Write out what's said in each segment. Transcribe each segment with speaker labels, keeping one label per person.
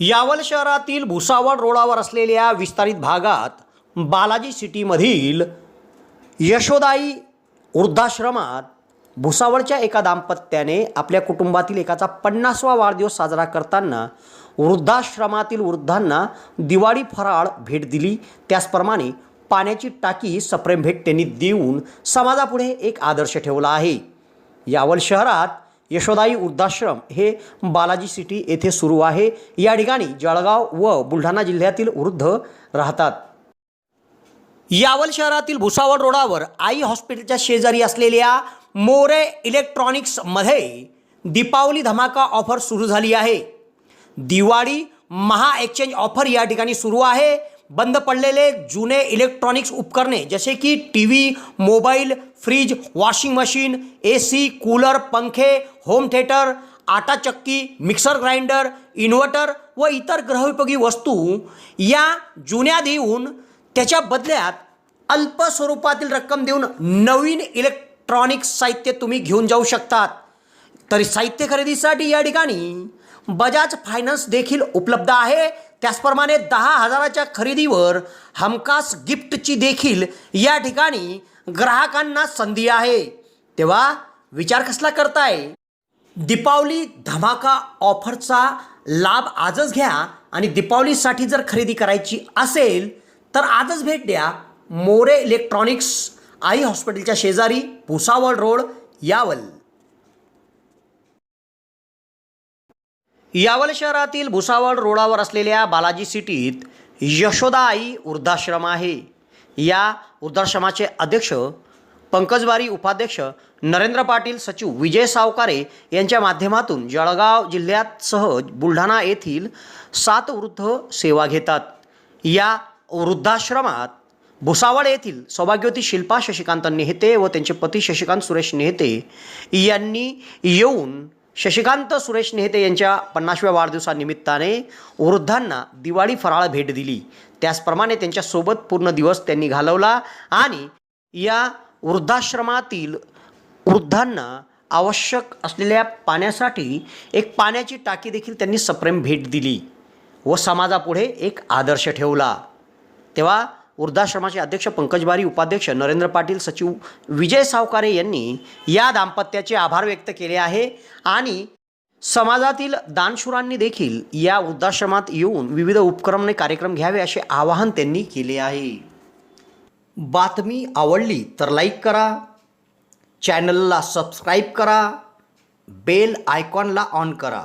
Speaker 1: यावल शहरातील भुसावळ रोडावर असलेल्या विस्तारित भागात बालाजी सिटीमधील यशोदाई वृद्धाश्रमात भुसावळच्या एका दाम्पत्याने आपल्या कुटुंबातील एकाचा पन्नासवा वाढदिवस साजरा करताना वृद्धाश्रमातील वृद्धांना दिवाळी फराळ भेट दिली. त्याचप्रमाणे पाण्याची टाकी सप्रेम भेट त्यांनी देऊन समाजापुढे एक आदर्श ठेवला आहे. यावल शहरात यशोदाई वृद्धाश्रम हे बालाजी सिटी येथे सुरू आहे. या ठिकाणी जळगाव व बुलढाणा जिल्ह्यातील वृद्ध राहतात. यावल शहरातील भुसावळ रोडावर आई हॉस्पिटलच्या शेजारी असलेल्या मोरे इलेक्ट्रॉनिक्समध्ये दीपावली धमाका ऑफर सुरू झाली आहे. दिवाळी महा एक्सचेंज ऑफर या ठिकाणी सुरू आहे. बंद पडलेले जुने इलेक्ट्रॉनिक्स उपकरणे जसे की T V mobile fridge washing machine A C cooler पंखे होम थिएटर आटा चक्की मिक्सर ग्राइंडर इन्व्हर्टर व इतर ग्रहोपयोगी वस्तू या जुन्या देऊन त्याच्या बदल्यात अल्प स्वरूपातील रक्कम देऊन नवीन इलेक्ट्रॉनिक्स साहित्य तुम्ही घेऊन जाऊ शकतात. तरी साहित्य खरेदीसाठी या ठिकाणी बजाज फायनान्स देखील उपलब्ध आहे. त्याचप्रमाणे दहा हजाराच्या खरेदीवर हमखास गिफ्टची देखील या ठिकाणी ग्राहकांना संधी आहे. तेव्हा विचार कसला करताय? दीपावली धमाका ऑफरचा लाभ आजच घ्या आणि दीपावलीसाठी जर खरेदी करायची असेल तर आजच भेट द्या. मोरे इलेक्ट्रॉनिक्स आई हॉस्पिटलच्या शेजारी भुसावळ रोड यावल. यावल शहरातील भुसावळ रोडावर असलेल्या बालाजी सिटीत यशोदा आई वृद्धाश्रम आहे. या वृद्धाश्रमाचे अध्यक्ष पंकजवारी उपाध्यक्ष नरेंद्र पाटील सचिव विजय सावकारे यांच्या माध्यमातून जळगाव जिल्ह्यात सहज बुलढाणा येथील सात वृद्ध सेवा घेतात. या वृद्धाश्रमात भुसावळ येथील सौभाग्यवती शिल्पा शशिकांत नेहते व त्यांचे पती शशिकांत सुरेश नेहते यांनी येऊन शशिकांत सुरेश नेहते यांच्या पन्नासव्या वाढदिवसानिमित्ताने वृद्धांना दिवाळी फराळ भेट दिली. त्याचप्रमाणे त्यांच्यासोबत पूर्ण दिवस त्यांनी घालवला आणि या वृद्धाश्रमातील वृद्धांना आवश्यक असलेल्या पाण्यासाठी एक पाण्याची टाकी देखील त्यांनी सप्रेम भेट दिली व समाजापुढे एक आदर्श ठेवला. तेव्हा वृद्धाश्रमाचे अध्यक्ष पंकजबारी उपाध्यक्ष नरेंद्र पाटील सचिव विजय सावकारे यांनी या दाम्पत्याचे आभार व्यक्त केले आहे. आणि समाजातील दानशुरांनी देखील या वृद्धाश्रमात येऊन विविध उपक्रमने कार्यक्रम घ्यावे असे आवाहन त्यांनी केले आहे. बातमी आवडली तर लाईक करा. चॅनलला सबस्क्राईब करा. बेल आयकॉनला ऑन करा.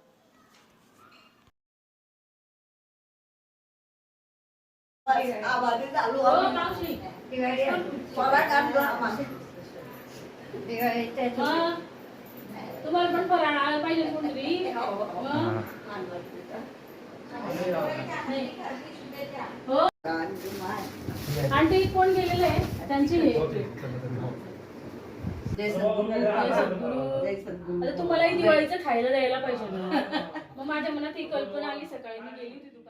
Speaker 2: आवाज चालू आहे. दिवाळी मला काम करा मागे. दिवाळीच्या दिवशी.
Speaker 3: मग तुम्हाला पण फराळ आला पाहिजे कोणतरी. हो आंटी कोण गेलेले आहे त्यांची हे.
Speaker 2: जय सद्गुरू.
Speaker 3: तुम्हालाही दिवाळीचं खायला द्यायला पाहिजे ना मग माझ्या मनात ही कल्पना आली सकाळी मी गेली होती